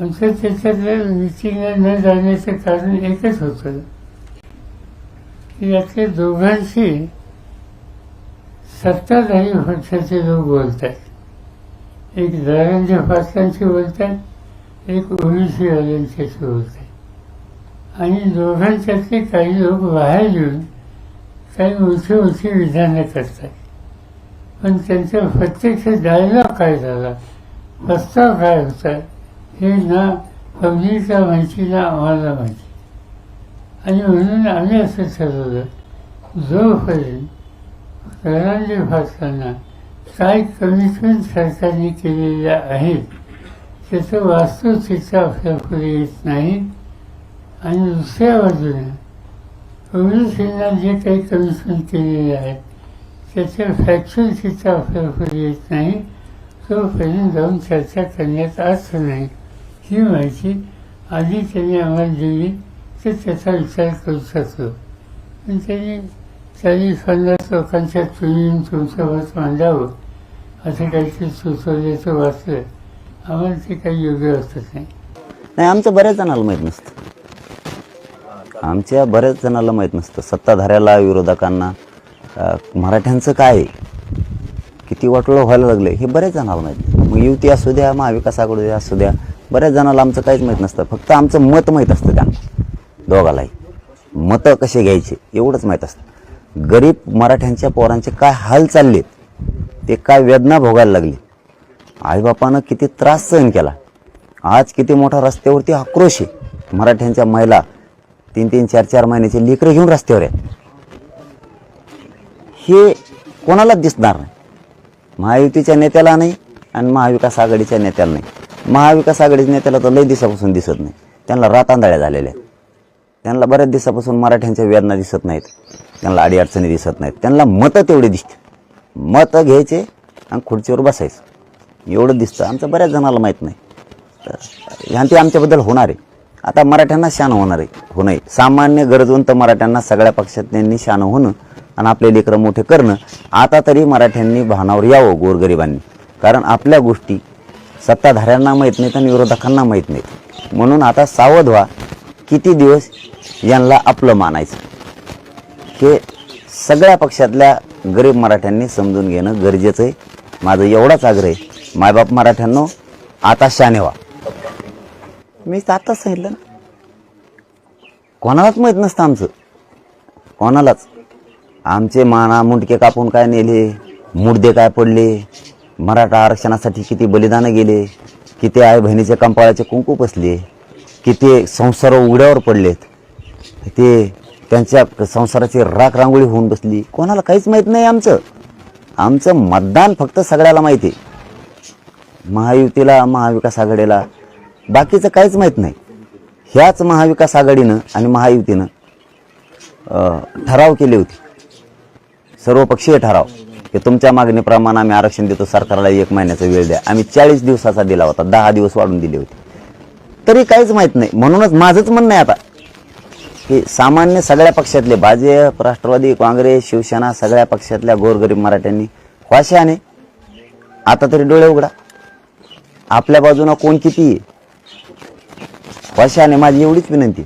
आमचं त्याच्यातल्या मिटिंगला न जाण्याचं कारण एकच होतं. की यातल्या दोघांशी सत्ताधारी पक्षाचे लोक बोलत आहेत एक धरणच्या पाटलांशी बोलतात एक ओबीसी वाल्यांच्याशी बोलतात आणि दोघांच्यातले काही लोक बाहेर येऊन काही मोठी मोठी विधानं करतात पण त्यांचा प्रत्यक्ष डायलॉग काय झाला? प्रस्ताव काय होता? हे ना पब्लिकला माहिती ना आम्हाला माहिती आणि म्हणून आम्ही असं ठरवलं जोपर्यंत धनंजय पाटलांना काय कमिटमेंट सरकारने केलेल्या आहेत त्याचं वास्तवचित्र आपल्या पुढे येत नाही. आणि दुसऱ्या बाजूने ओबीसींना जे काही कमिटमेंट केलेले आहेत त्याचं फॅक्च्युअल चित्र आपल्या पुढे येत नाही. तोपर्यंत जाऊन चर्चा करण्यात अर्थ नाही ही माहिती आधी त्यांनी आम्हाला दिली तर त्याचा विचार करू शकतो. पण त्यांनी चाळीस पन्नास लोकांच्या तुम्ही तुमचं मत मांडावं असं काहीतरी सुचवल्याचं वाचलं. आम्हाला ते काही योग्य वाटत नाही. नाही आमचं बऱ्याच जणाला माहीत नसतं. आमच्या बऱ्याच जणाला माहीत नसतं. सत्ताधाऱ्याला विरोधकांना मराठ्यांचं काय? आहे किती वाटोळं व्हायला लागलं हे बऱ्याच जणाला माहीत नाही. मग युती असू द्या महाविकास आघाडी असू द्या बऱ्याच जणाला आमचं काहीच माहीत नसतं. फक्त आमचं मत माहीत असतं त्यांना दोघालाही. मतं कसे घ्यायचे एवढंच माहीत असतं. गरीब मराठ्यांच्या पोरांचे काय हाल चाललेत ते काय वेदना भोगायला लागले. आईबापानं किती त्रास सहन केला. आज किती मोठा रस्त्यावरती आक्रोश आहे. मराठ्यांच्या महिला तीन तीन चार चार महिन्याचे लेकरं घेऊन रस्त्यावर आहेत. हे कोणालाच दिसणार नाही. महायुतीच्या नेत्याला नाही आणि महाविकास आघाडीच्या नेत्याला नाही. महाविकास आघाडीच्या नेत्याला तर लई दिवसापासून दिसत नाही. त्यांना रातांदळ्या झालेल्या आहेत. त्यांना बऱ्याच दिवसापासून मराठ्यांच्या वेदना दिसत नाहीत. त्यांना अडीअडचणी दिसत नाहीत. त्यांना मतं तेवढी दिसते मतं घ्यायचे आणि खुर्चीवर बसायचं. एवढं दिसतं. आमचं बऱ्याच जणाला माहीत नाही. तर ह्यांती आमच्याबद्दल होणार आहे. आता मराठ्यांना शान होणार आहे. होणं आहे सामान्य गरजवंत मराठ्यांना सगळ्या पक्षात त्यांनी शान होणं आणि आपले लेकरं मोठे करणं. आता तरी मराठ्यांनी भानावर यावं गोरगरिबांनी. कारण आपल्या गोष्टी सत्ताधाऱ्यांना माहीत नाहीत आणि विरोधकांना माहीत नाहीत. म्हणून आता सावध व्हा. किती दिवस यांना आपलं मानायचं? हे सगळ्या पक्षातल्या गरीब मराठ्यांनी समजून घेणं गरजेचं आहे. माझं एवढाच आग्रह आहे. मायबाप मराठ्यांनो आता शाने व्हा. मी आताच सांगितलं ना. कोणालाच माहीत नसतं आमचं. कोणालाच. आमचे माना मुंडके कापून काय नेले? मुडदे काय पडले मराठा आरक्षणासाठी किती बलिदानं गेले किती आई बहिणीचे कंपाळाचे कुंकू बसले किती संसार उघड्यावर पडलेत ते त्यांच्या संसाराची राख रांगोळी होऊन बसली. कोणाला काहीच माहीत नाही आमचं. आमचं मतदान फक्त सगळ्याला माहिती आहे. महायुतीला महाविकास आघाडीला बाकीचं काहीच माहीत नाही. ह्याच महाविकास आघाडीनं आणि महायुतीनं ठराव केले होते. सर्वपक्षीय ठराव. की तुमच्या मागणीप्रमाणे आम्ही आरक्षण देतो सरकारला एक महिन्याचा वेळ द्या. आम्ही चाळीस दिवसाचा दिला होता दहा दिवस वाढून दिले होते. तरी काहीच माहीत नाही. म्हणूनच माझंच म्हणणं आहे आता की सामान्य सगळ्या पक्षातले भाजप राष्ट्रवादी काँग्रेस शिवसेना सगळ्या पक्षातल्या गोरगरीब मराठ्यांनी वाशाने आता तरी डोळे उघडा. आपल्या बाजूनं कोण किती आहे? वाशाने माझी एवढीच विनंती